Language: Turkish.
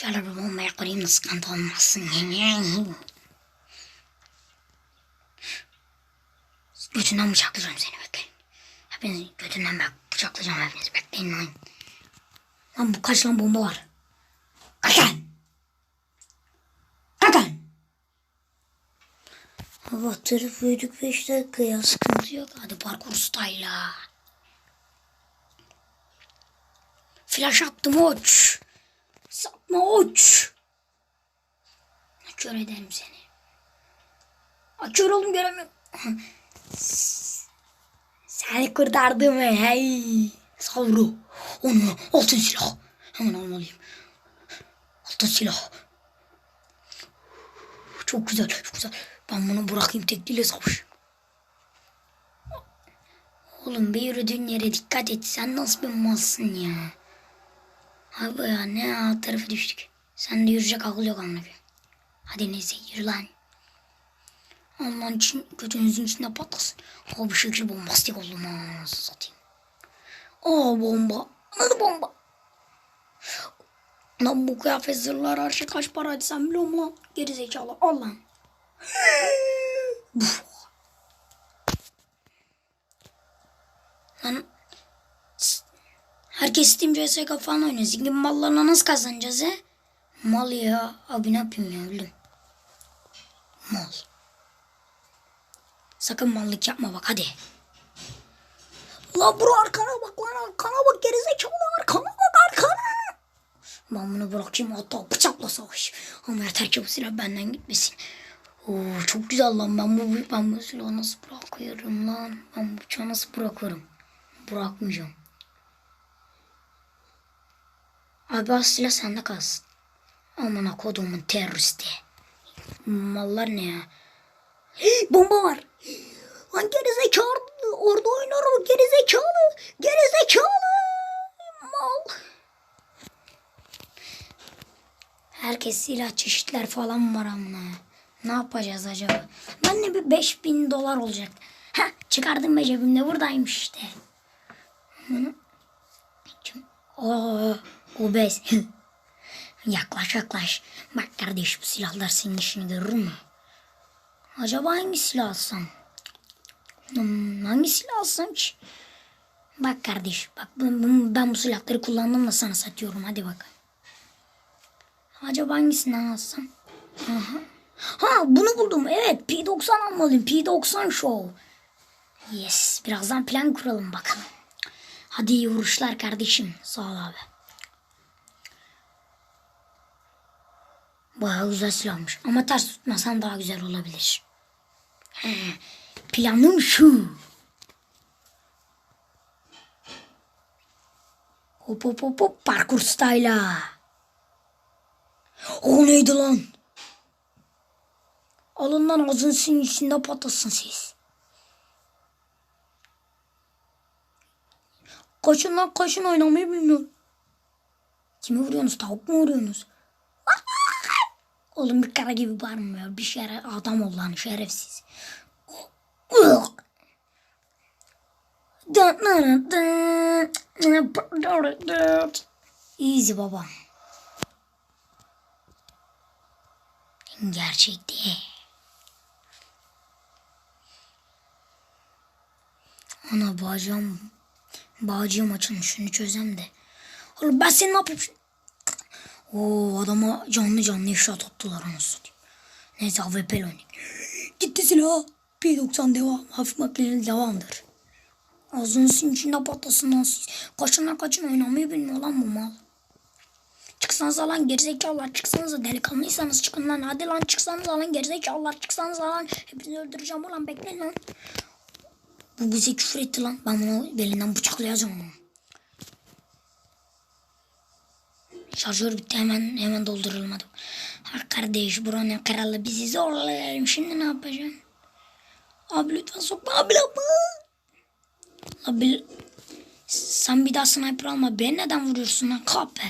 Şöyle bir bombaya koyayım da sıkıntı olmasın. Götünden bıçaklayacağım seni bekleyin. Hepiniz götünden bak bıçaklayacağım hepinizi bekleyin lan. Lan bu kaç lan bomba var? Lan? Hava tarafı büyüdük 5 dakikaya sıkıntı yok. Hadi parkur style'a. Flash attım uç. Uç. Kör ederim seni. Açıyor oğlum göremiyorum. Seni kurtardım hey. Savru. Onu altın silah. Hemen almalıyım. Altın silah. Çok güzel, çok güzel. Ben bunu bırakayım tekliyle savaşayım. Oğlum bir yürüdüğün yere dikkat et. Sen nasıl bir malsın ya? Abi ya ne alt tarafı düştük. Sen de yürüyecek akıl yok amına. Hadi neyse yürü lan. Allah'ın için götünüzün içinde patlasın. Abi şekil bombastik oldum ha. Nasıl satayım. Aa bomba. Nasıl bomba? Lan bu kıyafet zırhlar her şey kaç paraydı sen biliyor musun lan? Geri zekalı. Al lan. Herkes Steam CSGO falan oynuyor. Zengin mallarla nasıl kazanacağız he? Mal ya. Abi ne yapayım ya öldüm. Mal. Sakın mallık yapma bak hadi. La bro arkana bak lan arkana bak gerizekalı arkana bak arkana. Ben bunu bırakayım hatta bıçakla savaş. Ama yeter ki bu silah benden gitmesin. Oo, çok güzel lan ben bu, ben bu silahı nasıl bırakıyorum lan. Ben bu bıçağı nasıl bırakıyorum. Bırakmayacağım. Abi silah sende kalsın. Amına kodumun teröristi. Mallar ne ya? Hey, bomba var. Lan gerizekalı. Orada oynar o gerizekalı. Gerizekalı. Mal. Herkes silah çeşitler falan var amına. Ne yapacağız acaba? Ben de bir 5000 dolar olacak. Ha çıkardım be cebimde buradaymış işte. Bunu. Kim? Oo, obez. yaklaş yaklaş. Bak kardeş bu silahlar senin işini görür mü? Acaba hangi silah alsam? Hmm, hangi silah alsam ki? Bak kardeş bak ben, ben, bu silahları kullandım da sana satıyorum hadi bak. Acaba hangisinden alsam? Aha. Ha bunu buldum evet P90 almalıyım P90 Show. Yes birazdan plan kuralım bakalım. Hadi iyi vuruşlar kardeşim sağ ol abi. Bayağı güzel silahmış ama ters tutmasan daha güzel olabilir. He, planım şu. Hop hop hop hop parkur style'a. O neydi lan? Alın lan içinde patlasın siz. Koşun lan koşun oynamayı bilmiyorum. Kimi vuruyorsunuz? Tavuk mu vuruyorsunuz? Oğlum bir kara gibi bağırmıyor. Bir şere adam ol lan şerefsiz. Easy baba. Gerçekti. Ana bağcığım. Bağcığım açılmış. Şunu çözem de. Oğlum ben seni ne yapayım? Oo adama canlı canlı ifşa attılar anasını. Neyse AWP oynayayım. Gitti silah. P90 devam. Hafif makineli devamdır. Ağzınızın içinde patlasın lan siz. Kaçın lan kaçın oynamayı bilmiyor lan bu mal. Çıksanıza lan gerizekalılar çıksanıza delikanlıysanız çıkın lan. Hadi lan çıksanıza lan gerizekalılar çıksanıza lan. Hepinizi öldüreceğim ulan bekleyin lan. Bu bize küfür etti lan. Ben bunu belinden bıçaklayacağım onu. Şarjör bitti hemen hemen dolduralım hadi. Ha kardeş buranın kralı bizi zorlayalım. Şimdi ne yapacağım? Abi lütfen sokma abi yapma. Abi sen bir daha sniper alma. Beni neden vuruyorsun lan kahpe?